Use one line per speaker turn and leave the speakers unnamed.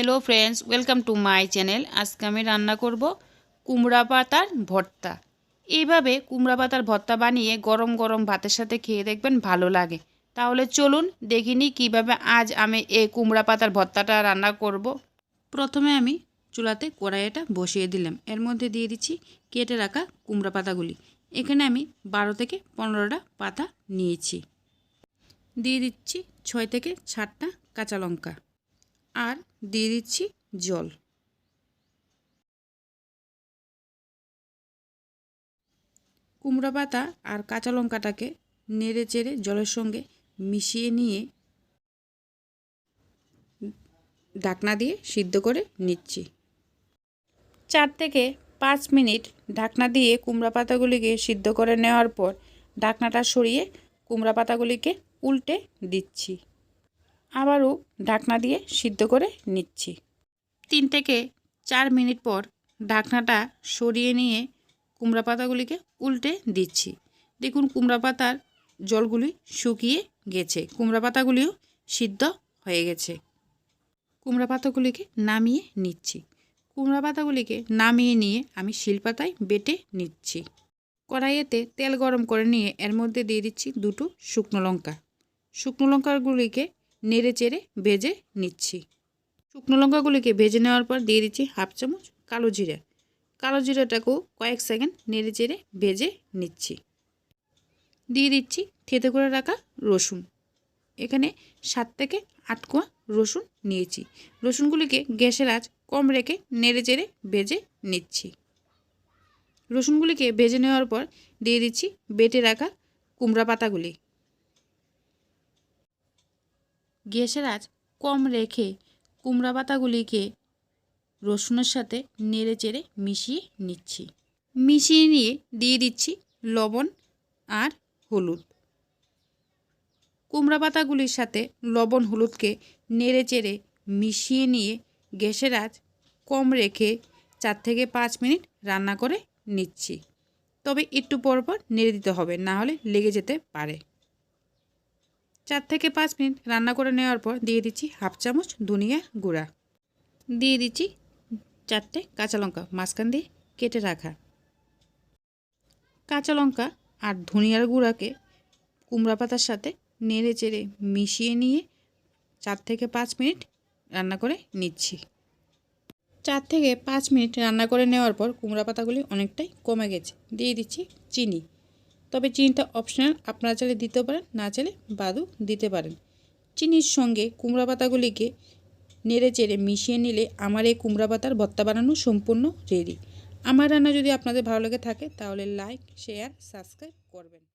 Hello friends welcome to my channel আজকে আমি রান্না করব কুমড়া পাতার ভর্তা। এইভাবে কুমড়া পাতার ভর্তা বানিয়ে গরম গরম ভাতের সাথে খেয়ে দেখবেন ভালো লাগে। তাহলে চলুন দেখিনি কীভাবে আজ আমি এই কুমড়া পাতার ভর্তাটা রান্না করব। প্রথমে আমি চুলাতে কড়াইটা বসিয়ে দিলাম। এর মধ্যে দিয়ে দিচ্ছি কেটে রাখা কুমড়া পাতাগুলি। এখানে আমি বারো থেকে পনেরোটা পাতা নিয়েছি। দিয়ে দিচ্ছি ছয় থেকে সাতটা কাঁচা লঙ্কা। আর দিয়ে দিচ্ছি জল। কুমড়া পাতা আর কাঁচা লঙ্কাটাকে নেড়ে চেড়ে জলের সঙ্গে মিশিয়ে নিয়ে ঢাকনা দিয়ে সিদ্ধ করে নিচ্ছি। চার থেকে পাঁচ মিনিট ঢাকনা দিয়ে কুমড়া পাতাগুলিকে সিদ্ধ করে নেওয়ার পর ঢাকনাটা সরিয়ে কুমড়া পাতাগুলিকে উল্টে দিচ্ছি। আবারও ঢাকনা দিয়ে সিদ্ধ করে নিচ্ছি। তিন থেকে চার মিনিট পর ঢাকনাটা সরিয়ে নিয়ে কুমড়া পাতাগুলিকে উল্টে দিচ্ছি। দেখুন, কুমড়া পাতার জলগুলি শুকিয়ে গেছে। কুমড়া পাতাগুলিও সিদ্ধ হয়ে গেছে। কুমড়া পাতাগুলিকে নামিয়ে নিচ্ছি। কুমড়া পাতাগুলিকে নামিয়ে নিয়ে আমি শিলপাতায় বেটে নিচ্ছি। কড়াইয়েতে তেল গরম করে নিয়ে এর মধ্যে দিয়ে দিচ্ছি দুটো শুকনো লঙ্কা। শুকনো লঙ্কাগুলিকে নেড়ে চেড়ে ভেজে নিচ্ছি। শুকনো লঙ্কাগুলিকে ভেজে নেওয়ার পর দিয়ে দিচ্ছি হাফ চামচ কালো জিরা। কালো জিরাটাকেও কয়েক সেকেন্ড নেড়ে চেড়ে ভেজে নিচ্ছি। দিয়ে দিচ্ছি থেতে করে রাখা রসুন। এখানে সাত থেকে আট কোয়া রসুন নিয়েছি। রসুনগুলিকে গ্যাসের আঁচ কম রেখে নেড়ে চেড়ে ভেজে নিচ্ছি। রসুনগুলিকে ভেজে নেওয়ার পর দিয়ে দিচ্ছি বেটে রাখা কুমড়া পাতাগুলি। গ্যাসের আঁচ কম রেখে কুমড়া পাতাগুলিকে রসুনের সাথে নেড়ে চেড়ে মিশিয়ে নিচ্ছি। মিশিয়ে নিয়ে দিয়ে দিচ্ছি লবণ আর হলুদ। কুমড়া পাতাগুলির সাথে লবণ হলুদকে নেড়ে চেড়ে মিশিয়ে নিয়ে গ্যাসের আঁচ কম রেখে চার থেকে পাঁচ মিনিট রান্না করে নিচ্ছি। তবে একটু পর পর নেড়ে দিতে হবে, না হলে লেগে যেতে পারে। চার থেকে পাঁচ মিনিট রান্না করে নেওয়ার পর দিয়ে দিচ্ছি হাফ চামচ ধনিয়া গুঁড়া। দিয়ে দিচ্ছি চারটে কাঁচা লঙ্কা মাঝখান দিয়ে কেটে রাখা। কাঁচা লঙ্কা আর ধনিয়ার গুঁড়াকে কুমড়া পাতার সাথে নেড়ে চেড়ে মিশিয়ে নিয়ে চার থেকে পাঁচ মিনিট রান্না করে নিচ্ছি। চার থেকে পাঁচ মিনিট রান্না করে নেওয়ার পর কুমড়া পাতাগুলি অনেকটাই কমে গেছে। দিয়ে দিচ্ছি চিনি। তবে চিনিটা অপশনাল আপনারা চাইলে দিতে পারেন, না চাইলে বাদু দিতে পারেন। চিনির সঙ্গে কুমড়া পাতাগুলিকে নেড়ে চেড়ে মিশিয়ে নিলে আমার এই কুমড়া পাতার ভর্তা বানানো সম্পূর্ণ রেডি আমার রান্না যদি আপনাদের ভালো লেগে থাকে, তাহলে লাইক শেয়ার সাবস্ক্রাইব করবেন।